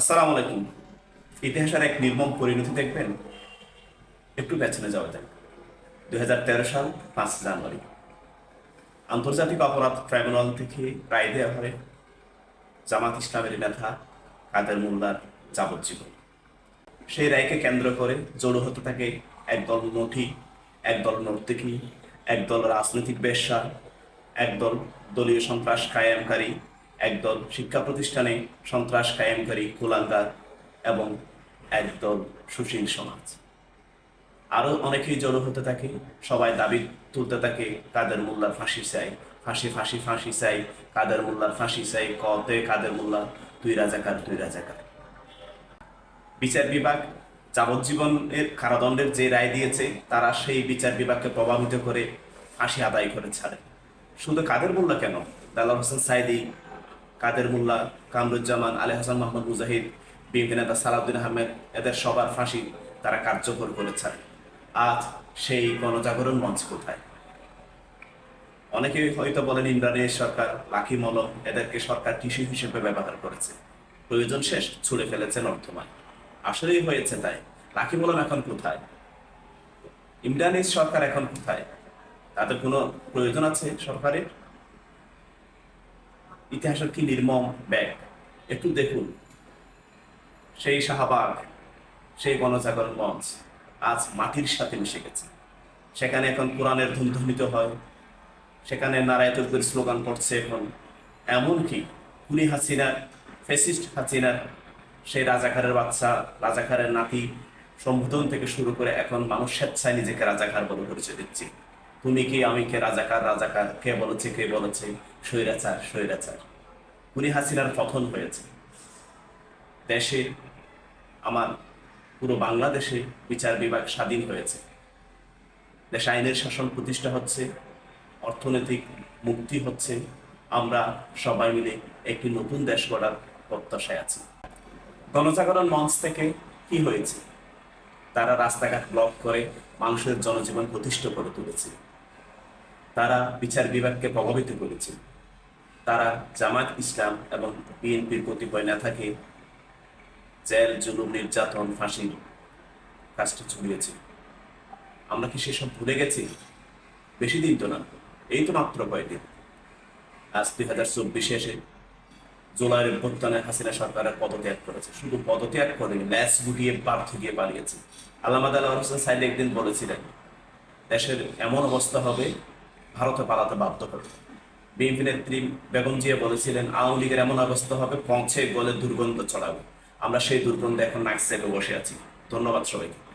আসসালামু আলাইকুম। ইতিহাসের এক নির্মম পরিণতি দেখবেন। একটু পেছনে যাওয়া যাক। দু হাজার তেরো সাল, পাঁচ জানুয়ারি। আন্তর্জাতিক অপরাধ ট্রাইব্যুনাল থেকে রায় দেওয়া হয় জামাত ইসলামের নেতা কাদের মোল্লার যাবজ্জীবন। সেই রায়কে কেন্দ্র করে জড়ো হতে থাকে একদল নঠি একদল নর্তকী, একদল রাজনৈতিক বেশ্যা একদল দলীয় সন্ত্রাস কায়েমকারী একদল শিক্ষা প্রতিষ্ঠানে সন্ত্রাস কায়েমকারী কুলাঙ্গার এবং একদল সুশীল সমাজ। আরও অনেকেই জড়ো হতে থাকে, সবাই দাবি তুলতে থাকে, কাদের মোল্লার ফাঁসি চাই, ফাঁসি ফাঁসি ফাঁসি চাই, কাদের মোল্লার ফাঁসি চাই কতে কাদের মোল্লা তুই রাজাকার তুই রাজাকার। বিচার বিভাগ যাবজ্জীবনের কারাদণ্ডের যে রায় দিয়েছে, তারা সেই বিচার বিভাগকে প্রভাবিত করে ফাঁসি আদায় করে ছাড়ে। শুধু কাদের মোল্লা কেন? দালাল হোসেন সাইদি কাদের মোল্লা, কামরুজ্জামান, আলী হাসান মোহাম্মদ মুজাহিদ, বিএনপি নেতা সালাউদ্দিন আহমেদ, এদের সবার ফাঁসি তারা কার্যকর করে ছাড়ে আজ সেই গণজাগরণ মঞ্চ কোথায়? অনেকে হয়তো বলেন ইমরানের সরকার লাখি মলম, এদেরকে সরকার টিস্যু হিসেবে ব্যবহার করেছে। প্রয়োজন শেষ, ছুড়ে ফেলেছেন অর্থমান আসলেই হয়েছে তাই। লাখি মলম এখন কোথায়? ইমরানের সরকার এখন কোথায়? তাদের কোনো প্রয়োজন আছে সরকারের? ইতিহাসের কি নির্মম ব্যাগ? একটু দেখুন। সেই শাহবাগ, সেই গণজাগরণ মঞ্চ আজ মাটির সাথে মিশে গেছে। সেখানে এখন কোরআনের ধুম হয়। সেখানে নারায় তকবির স্লোগান পড়ছে এখন। এমনকি খুনি হাসিনার ফেসিস্ট হাসিনার, সেই রাজাকারের বাচ্চা রাজাকারের নাতি সম্বোধন থেকে শুরু করে এখন মানুষ স্বেচ্ছায় নিজেকে রাজাকার বলে পরিচয় দিচ্ছে। তুমি কে আমি কে রাজাকার রাজাকার? কে বলেছে কে বলেছে? স্বৈরাচার স্বৈরাচার। উনি হাসিনার পতন হয়েছে। দেশে, আমার পুরো বাংলাদেশে বিচার বিভাগ স্বাধীন হয়েছে। দেশে আইনের শাসন প্রতিষ্ঠা হচ্ছে, অর্থনৈতিক মুক্তি হচ্ছে। আমরা সবাই মিলে একটি নতুন দেশ গড়ার প্রত্যাশায় আছি। গণজাগরণ মঞ্চ থেকে কি হয়েছে? তারা রাস্তাঘাট ব্লক করে মানুষের জনজীবন প্রতিষ্ঠা করে তুলেছে। তারা বিচার বিভাগকে প্রভাবিত করেছে। তারা জামাত ইসলাম এবং বিএনপির কতিপয় নেতাকে জেল, জুলুম, নির্যাতন, ফাঁসির কাজটা ছড়িয়েছে। আমরা কি সেসব ভুলে গেছি? বেশি দিন তো না। এই তো মাত্র কয়েকদিন। আজ দুই হাজার চব্বিশে এসে জুলাইয়ের অভ্যুত্থানে হাসিনা সরকারের পদত্যাগ করেছে। শুধু পদত্যাগ করেনি ল্যাস গুটিয়ে পার্থ গিয়ে পালিয়েছে। আল্লাহ হোসেন সাইদ একদিন বলেছিলেন, দেশের এমন অবস্থা হবে ভারতে পালাতে বাধ্য হবে বিএনপি নেত্রী বেগম জিয়া বলেছিলেন, আওয়ামী লীগের এমন অবস্থা হবে, পৌঁছে গলে দুর্গন্ধ ছড়াবে। আমরা সেই দুর্গন্ধে এখন নাক বসে আছি। ধন্যবাদ সবাইকে।